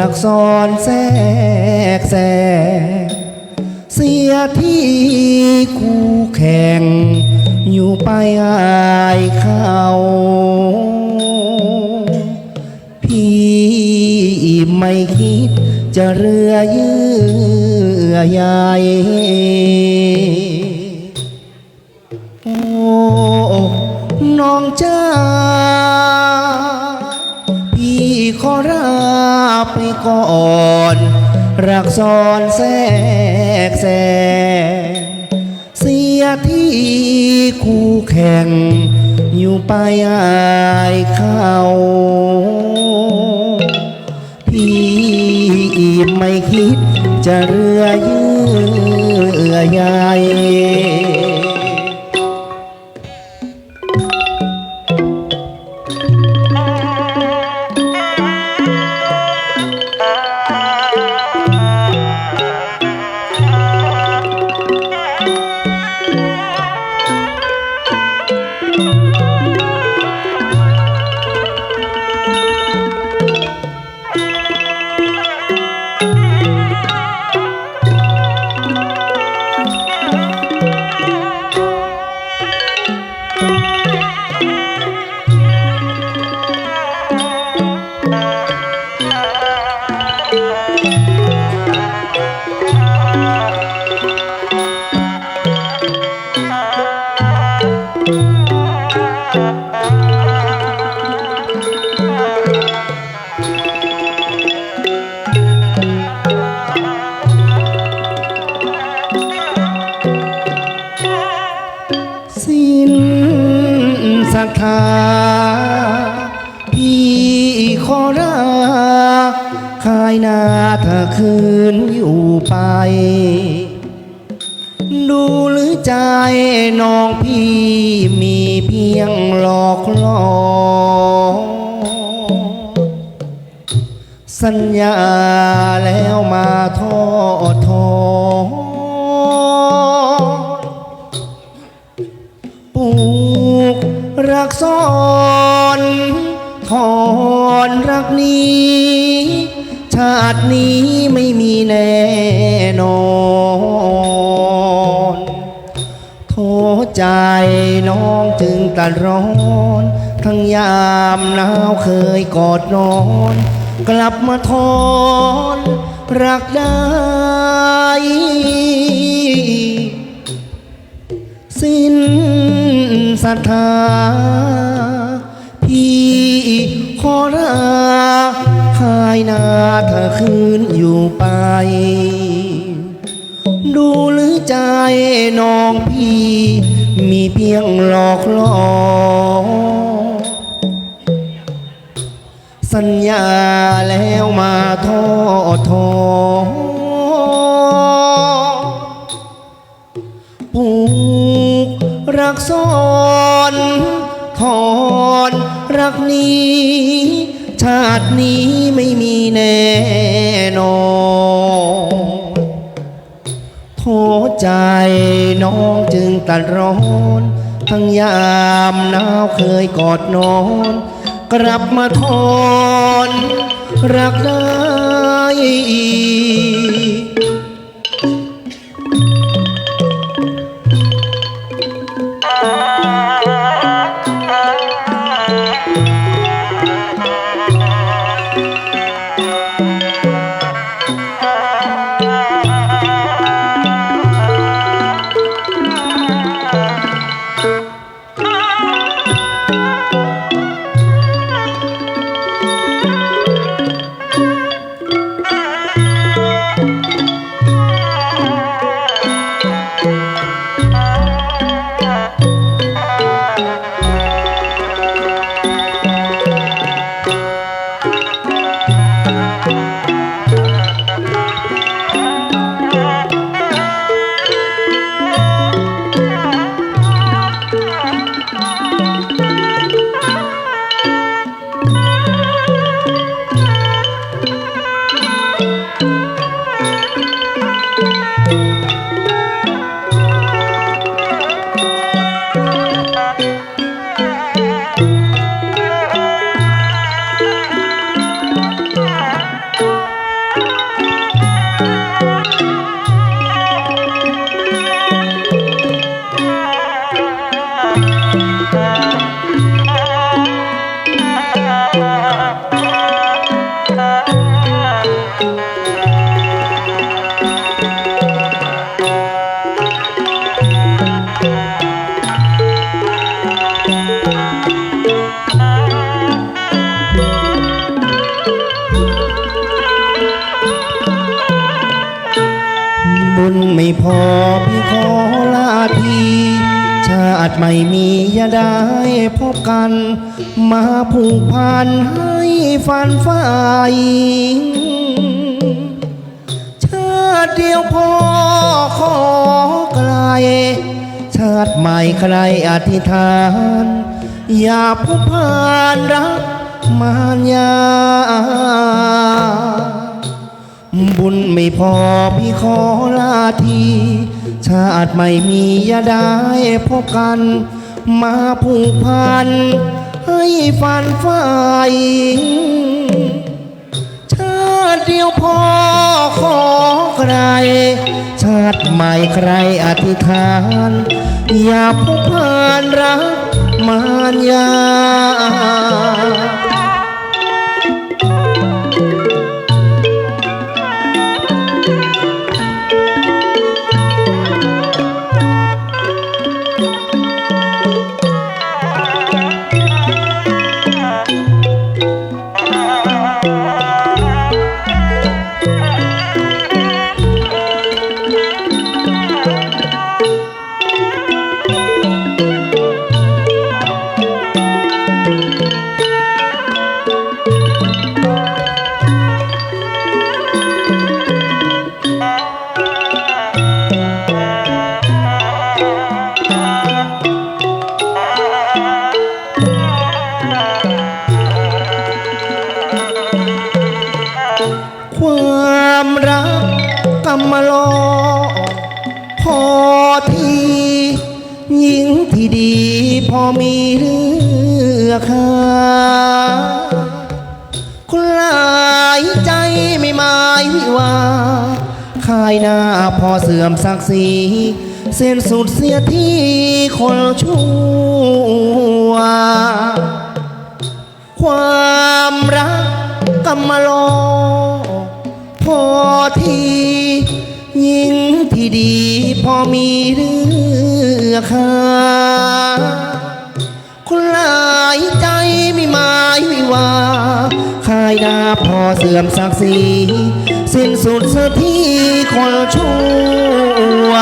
รักซ้อนแทรกแซงเสียที่คู่แข่ง อยู่ไปอายเขาพี่ไม่คิดจะเรือเยื่อใยโอ้น้องจ้า ขอราไปก่อน รักซ้อนแทรกแซงเสียที่คู่แข่ง อยู่ไปอายเขาพี่ไม่คิดจะเรือเยื่อใย ขอรักขายนาเธอคืนอยู่ไป ดูหรือใจน้องพี่มีเพียงหลอกหลอสัญญาแล้วมาทอทอปลูกรักซ้อน ถอนรักนี้ ชาตินี้ไม่มีแน่นอนโทใจน้องจึงตัดร้อน ทั้งยามหนาวเคยกอดนอน กลับมาทอนรักได้ สิ้นศรัทธา ขายหนาเธอคืนอยู่ไป ดูหรือใจน้องพี่ มีเพียงหลอกหลอสัญญาแล้วมาทอทอผูกรักซ้อนถอนรักนี้ ชาตินี้ไม่มีแน่นอนโทใจน้องจึงตัดร้อน ทั้งยามหนาวเคยกอดนอน กลับมาทอน รักได้อีก Yeah. าติไม่มีอย่าได้พบกัน มาผูกพันให้ฟันฝ่ายชาติเดียวพอขอไกล ชาติใหม่ใครอธิษฐาน อย่าพบผ่านรักมายาบุญไม่พอพี่ขอลาที ชาติไม่มีอย่าได้พบกัน มาผูกพัน ให้ฟันฝ่ายชาติเดียวพอขอใคร ชาติใหม่ใครอธิษฐาน อย่าผูกพันรักมารยา ค่าคนหลายใจไม่หมายวิวาขายหน้าพอเสื่อมศักดิ์ศรีเส้นสุดเสียที่คนชั่ว ความรักกำมะลอพอทีหญิงที่ดีพอมีเรือค่า วิวาคายดาพอเสื่อมศักดิ์ศรีสิ้นสุดสียที่คนชั่ว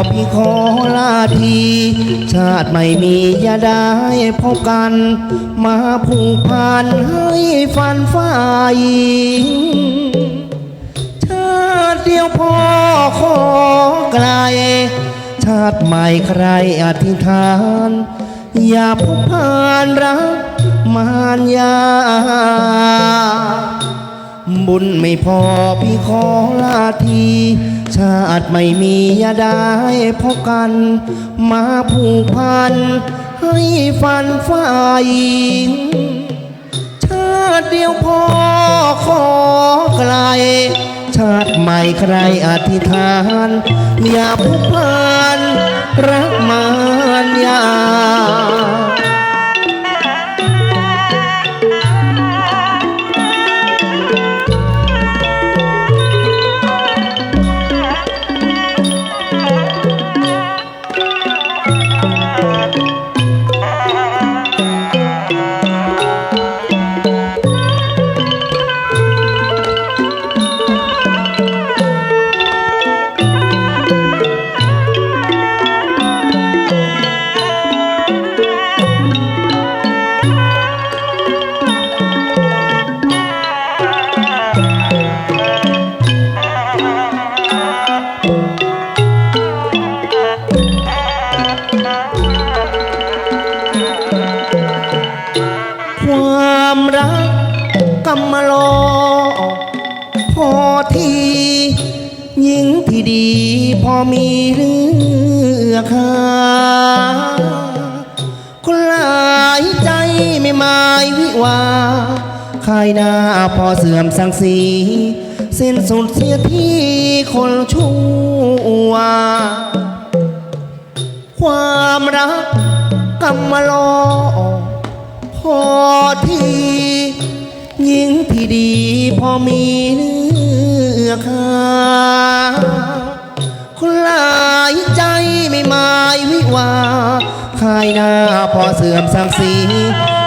พอพี่ขอลาที ชาติไม่มีอย่าได้พบกัน มาผูกพันให้ฟันฝ่ายชาติเดียวพอขอไกล ชาติใหม่ใครอธิษฐาน อย่าผูกพันรักมารยา บุญไม่พอพี่ขอลาที ชาติไม่มีอย่าได้พบกัน มาผูกพัน ให้ฟันฝ่ายชาติเดียวพอขอไกล ชาติใหม่ใครอธิษฐาน อย่าผูกพัน รักมารยา กำมะโลพอทีหญิงที่ดี พอมีเรือกหาคนหลายใจไม่หมายวิวาคาหน้าพอเสื่อมสังสีสิ้นสุดเสียที่คนชั่ว ความรักกำมะโล ดีพอมีเนื้อค่าคนหลายใจไม่หมายวิวาขายหน้าพอเสื่อมสังสี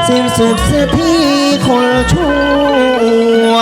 สิ้นสุดเสียที่คนชั่ว